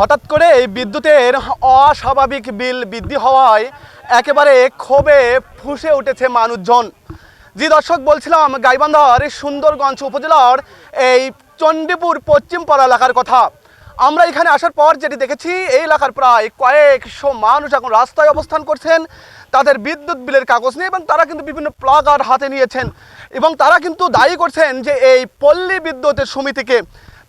হঠাৎ করে এই বিদ্যুতের অস্বাভাবিক বিল বৃদ্ধি হওয়ায় একেবারে ক্ষোভে ফুঁসে উঠেছে মানুষজন। জি দর্শক, বলছিলাম গাইবান্ধার সুন্দরগঞ্জ উপজেলার এই চণ্ডীপুর পশ্চিমপাড়া এলাকার কথা। আমরা এখানে আসার পর যেটি দেখেছি, এই এলাকার প্রায় কয়েকশো মানুষ এখন রাস্তায় অবস্থান করছেন, তাদের বিদ্যুৎ বিলের কাগজ নিয়ে এবং তারা কিন্তু বিভিন্ন প্লাগার হাতে নিয়েছেন এবং তারা কিন্তু দায়ী করছেন যে এই পল্লী বিদ্যুতের সমিতিকে।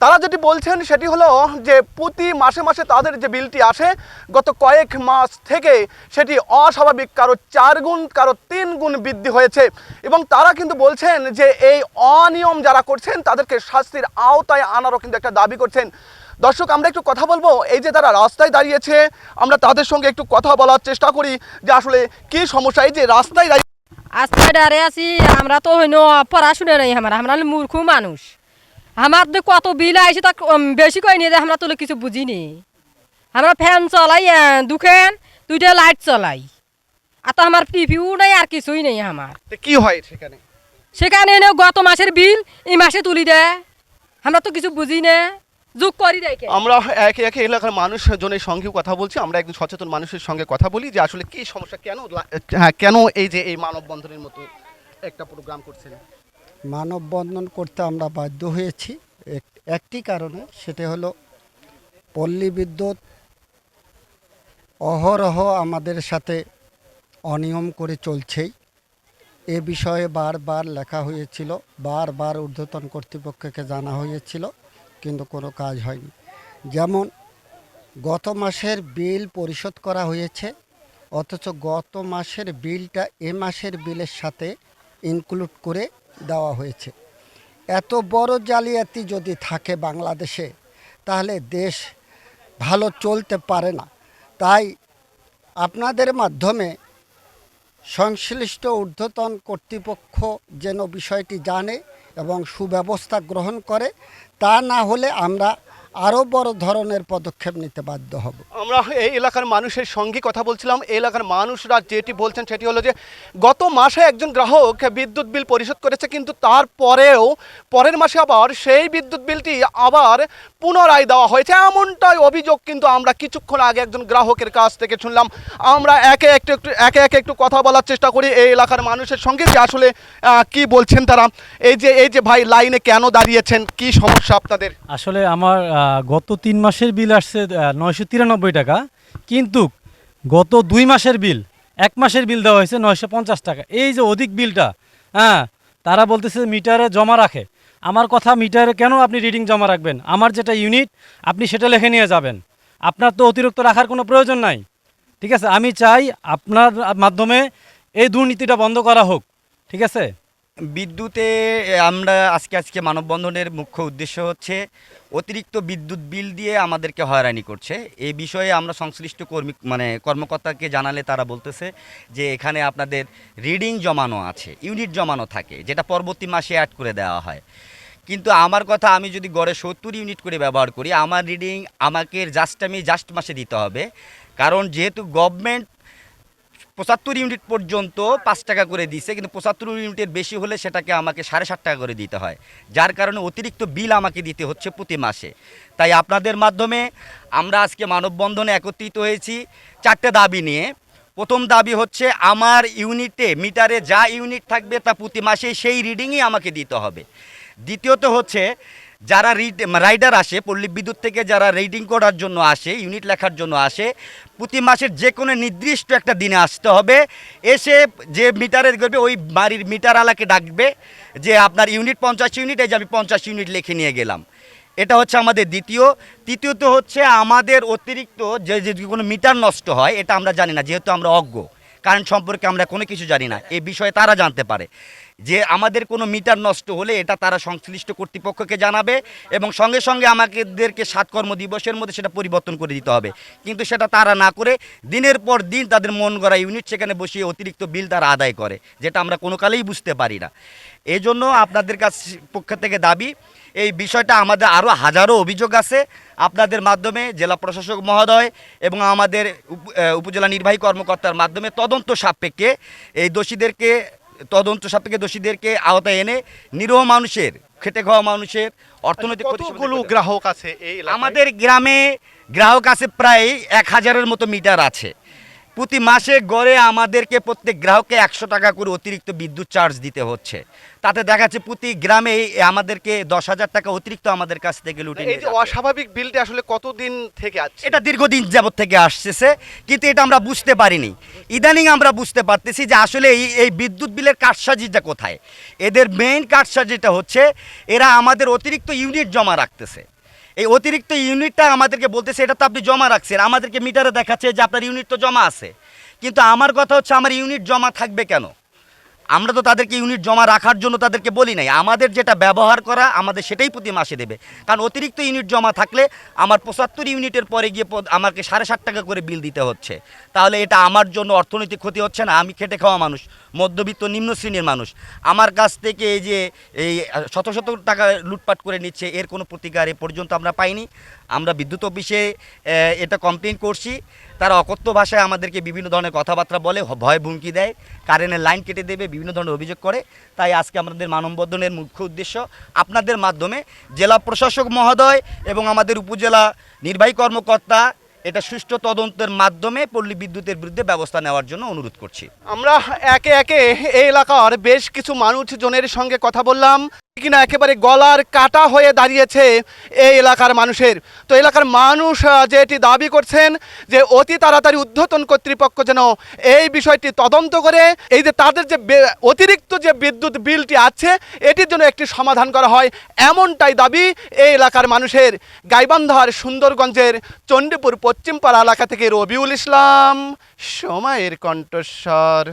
তারা যেটি বলছেন সেটি হলো যে প্রতি মাসে মাসে তাদের যে বিলটি আসে, গত কয়েক মাস থেকে সেটি অস্বাভাবিক, কারও চার গুণ, কারও তিন গুণ বৃদ্ধি হয়েছে। এবং তারা কিন্তু বলছেন যে এই অনিয়ম যারা করছেন, তাদেরকে শাস্তির আওতায় আনারও কিন্তু একটা দাবি করছেন। দর্শক, আমরা একটু কথা বলব, এই যে তারা রাস্তায় দাঁড়িয়েছে, আমরা তাদের সঙ্গে একটু কথা বলার চেষ্টা করি যে আসলে কি সমস্যা, এই যে রাস্তায় দাঁড়িয়ে আজকে ডারে আছি, আমরা তো হইনো পড়াশুনে নাই, আমার আমরা মূর্খ মানুষ। আমার তো কত বিল আইছে তা বেশি কই নিয়ে আমরা তো কিছু বুঝিনি। আমরা ফ্যান চলাই দুখান দুইটা লাইট চলাই। আর তো আমার টিভিও নাই আর কিছুই নেই আমার। কি হয় সেখানে? সেখানে এনে গত মাসের বিল এই মাসে তুলি দেয় আমরা তো কিছু বুঝি না। যোগ করি দেয় আমরা একে একে এলাকার মানুষজনের সঙ্গেও কথা বলছি আমরা একজন সচেতন মানুষের সঙ্গে কথা বলি যে আসলে কি সমস্যা কেন হ্যাঁ কেন এই যে এই মানববন্ধনের মতো একটা প্রোগ্রাম করছেন? মানববন্ধন করতে আমরা বাধ্য হয়েছি। এক- একটি কারণে সেটা হলো পল্লী বিদ্যুৎ অহরহ আমাদের সাথে অনিয়ম করে চলছেই। এ বিষয়ে বারবার লেখা হয়েছিল, বারবার ঊর্ধ্বতন কর্তৃপক্ষকে জানা হয়েছিল, কিন্তু কোনো কাজ হয়নি। যেমন, গত মাসের বিল পরিশোধ করা হয়েছে, অথচ গত মাসের বিলটা এ মাসের বিলের সাথে ইনক্লুড করে দেওয়া হয়েছে। এত বড় জালিয়াতি যদি থাকে বাংলাদেশে, তাহলে দেশ ভালো চলতে পারে না। তাই আপনাদের মাধ্যমে সংশ্লিষ্ট ঊর্ধ্বতন কর্তৃপক্ষ যেন বিষয়টি জানে এবং সুব্যবস্থা গ্রহণ করে, তা না হলে আমরা আরও বড় ধরনের পদক্ষেপ নিতে বাধ্য হব। আমরা এই এলাকার মানুষের সঙ্গে কথা বলছিলাম। এই এলাকার মানুষরা যেটি বলছেন সেটি হলো যে, গত মাসে একজন গ্রাহক বিদ্যুৎ বিল পরিশোধ করেছে, কিন্তু তারপরেও পরের মাসে আবার সেই বিদ্যুৎ বিলটি আবার পুনরায় দেওয়া হয়েছে। এমনটাই অভিযোগ কিন্তু আমরা কিছুক্ষণ আগে একজন গ্রাহকের কাছ থেকে শুনলাম। আমরা একে একটু একটু, একে একে একটু কথা বলার চেষ্টা করি এই এলাকার মানুষের সঙ্গে যে আসলে কি বলছেন তারা। এই যে এই যে ভাই লাইনে কেন দাঁড়িয়েছেন? কি সমস্যা আপনাদের? আসলে আমার গত তিন মাসের বিল আসছে নয়শো তিরানব্বই টাকা। কিন্তু গত দুই মাসের বিল, এক মাসের বিল দেওয়া হয়েছে নয়শো পঞ্চাশ টাকা। এই যে অধিক বিলটা হ্যাঁ তারা বলতেছে মিটারে জমা রাখে। আমার কথা মিটারে কেন আপনি রিডিং জমা রাখবেন? আমার যেটা ইউনিট আপনি সেটা লিখে নিয়ে যাবেন। আপনার তো অতিরিক্ত রাখার কোনো প্রয়োজন নাই। ঠিক আছে? আমি চাই আপনার মাধ্যমে এই দুর্নীতিটা বন্ধ করা হোক। ঠিক আছে? বিদ্যুতে আমরা আজকে আজকে মানববন্ধনের মুখ্য উদ্দেশ্য হচ্ছে অতিরিক্ত বিদ্যুৎ বিল দিয়ে আমাদেরকে হয়রানি করছে। এই বিষয়ে আমরা সংশ্লিষ্ট কর্মী মানে কর্মকর্তাকে জানালে তারা বলতেছে যে এখানে আপনাদের রিডিং জমানো আছে, ইউনিট জমানো থাকে, যেটা পরবর্তী মাসে অ্যাড করে দেওয়া হয়। কিন্তু আমার কথা, আমি যদি গড়ে সত্তর ইউনিট করে ব্যবহার করি, আমার রিডিং আমাকে জাস্ট আমি জাস্ট মাসে দিতে হবে। কারণ যেহেতু গভর্নমেন্ট পঁচাত্তর ইউনিট পর্যন্ত পাঁচ টাকা করে দিছে, কিন্তু পঁচাত্তর ইউনিটের বেশি হলে সেটাকে আমাকে সাড়ে সাত টাকা করে দিতে হয়। যার কারণে অতিরিক্ত বিল আমাকে দিতে হচ্ছে প্রতি মাসে। তাই আপনাদের মাধ্যমে আমরা আজকে মানববন্ধনে একত্রিত হয়েছি চারটে দাবি নিয়ে। প্রথম দাবি হচ্ছে, আমার ইউনিটে, মিটারে যা ইউনিট থাকবে তা প্রতি মাসে সেই রিডিংই আমাকে দিতে হবে। দ্বিতীয়ত হচ্ছে যারা রিড রাইডার আসে, পল্লী বিদ্যুৎ থেকে যারা রিডিং করার জন্য আসে ইউনিট লেখার জন্য আসে, প্রতি মাসের যে কোনো নির্দিষ্ট একটা দিনে আসতে হবে। এসে যে মিটারের করবে ওই বাড়ির মিটার আলাকে ডাকবে, যে আপনার ইউনিট পঞ্চাশ ইউনিট এই যে আমি পঞ্চাশ ইউনিট লিখে নিয়ে গেলাম। এটা হচ্ছে আমাদের দ্বিতীয়। তৃতীয়ত হচ্ছে আমাদের অতিরিক্ত যে যে কোনো মিটার নষ্ট হয়, এটা আমরা জানি না, যেহেতু আমরা অজ্ঞ। কারেন্ট সম্পর্কে আমরা কোনো কিছু জানি না। এই বিষয়ে তারা জানতে পারে। যে আমাদের কোনো মিটার নষ্ট হলে এটা তারা সংশ্লিষ্ট কর্তৃপক্ষকে জানাবে এবং সঙ্গে সঙ্গে আমাদেরকে সাত কর্ম দিবসের মধ্যে সেটা পরিবর্তন করে দিতে হবে। কিন্তু সেটা তারা না করে দিনের পর দিন তাদের মন গড়া ইউনিট সেখানে বসিয়ে অতিরিক্ত বিল তারা আদায় করে, যেটা আমরা কোনো কালেই বুঝতে পারি না। এই জন্য আপনাদের কাছ পক্ষ থেকে দাবি এই বিষয়টা আমাদের আরও হাজারো অভিযোগ আছে। আপনাদের মাধ্যমে জেলা প্রশাসক মহোদয় এবং আমাদের উপ- উপজেলা নির্বাহী কর্মকর্তার মাধ্যমে তদন্ত সাপেক্ষে এই দোষীদেরকে তদন্ত সাপেক্ষে দোষীদেরকে আওতায় এনে নিরহ মানুষের খেটে খাওয়া মানুষের অর্থনৈতিক কতগুলো গ্রাহক আছে এই আমাদের গ্রামে গ্রাহক আছে প্রায় এক হাজারের মতো মিটার আছে। প্রতি মাসে গড়ে আমাদেরকে প্রত্যেক গ্রাহককে একশো টাকা করে অতিরিক্ত বিদ্যুৎ চার্জ দিতে হচ্ছে। তাতে দেখা যাচ্ছে প্রতি গ্রামে আমাদেরকে দশ হাজার টাকা অতিরিক্ত আমাদের কাছ থেকে লুটে এই যে অস্বাভাবিক বিলটি আসলে কতদিন থেকে আছে? এটা দীর্ঘদিন যাবত থেকে আসতেছে কিন্তু এটা আমরা বুঝতে পারিনি। ইদানিং আমরা বুঝতে পারতেছি যে আসলে এই এই বিদ্যুৎ বিলের কারসাজিটা কোথায়? এদের মেইন কারসাজিটা হচ্ছে এরা আমাদের অতিরিক্ত ইউনিট জমা রাখতেছে। এই অতিরিক্ত ইউনিটটা আমাদেরকে বলতেছে এটা তো আপনি জমা রাখছেন। আমাদেরকে মিটারে দেখাচ্ছে যে আপনার ইউনিট তো জমা আছে। কিন্তু আমার কথা হচ্ছে আমার ইউনিট জমা থাকবে কেন? আমরা তো তাদেরকে ইউনিট জমা রাখার জন্য তাদেরকে বলি নাই। আমাদের যেটা ব্যবহার করা, আমাদের সেটাই প্রতি মাসে দেবে। কারণ অতিরিক্ত ইউনিট জমা থাকলে আমার পঁচাত্তর ইউনিটের পরে গিয়ে আমাকে সাড়ে সাত টাকা করে বিল দিতে হচ্ছে। তাহলে এটা আমার জন্য অর্থনৈতিক ক্ষতি হচ্ছে না, আমি খেটে খাওয়া মানুষ। মধ্যবিত্ত নিম্ন শ্রেণির মানুষ। আমার কাছ থেকে এই যে, এই শত শত টাকা লুটপাট করে নিচ্ছে, এর কোনো প্রতিকার এ পর্যন্ত আমরা পাইনি। আমরা বিদ্যুৎ অফিসে এটা কমপ্লেন করছি। তারা অকথ্য ভাষায় আমাদেরকে বিভিন্ন ধরনের কথাবার্তা বলে ভয় হুমকি দেয়। কারেন্টের লাইন কেটে দেবে, বিভিন্ন ধরনের অভিযোগ করে। তাই আজকে আমাদের মানববন্ধনের মুখ্য উদ্দেশ্য আপনাদের মাধ্যমে জেলা প্রশাসক মহোদয় এবং আমাদের উপজেলা নির্বাহী কর্মকর্তা এটা সুষ্ঠু তদন্তের মাধ্যমে পল্লী বিদ্যুতের বিরুদ্ধে ব্যবস্থা নেওয়ার জন্য অনুরোধ করছি। আমরা একে একে এই এলাকার বেশ কিছু মানুষজনের সঙ্গে কথা বললাম। কিনা একেবারে গলার কাটা হয়ে দাঁড়িয়েছে এই এলাকার মানুষের। তো এলাকার মানুষ আহ, যেটি দাবি করছেন যে অতি তাড়াতাড়ি ঊর্ধ্বতন কর্তৃপক্ষ যেন এই বিষয়টি তদন্ত করে এই যে তাদের যে অতিরিক্ত যে বিদ্যুৎ বিলটি আছে এটির জন্য একটি সমাধান করা হয় এমনটাই দাবি এই এলাকার মানুষের। গাইবান্ধার সুন্দরগঞ্জের চণ্ডীপুর পশ্চিমপাড়া এলাকা থেকে রবিউল ইসলাম সময়ের কণ্ঠস্বর।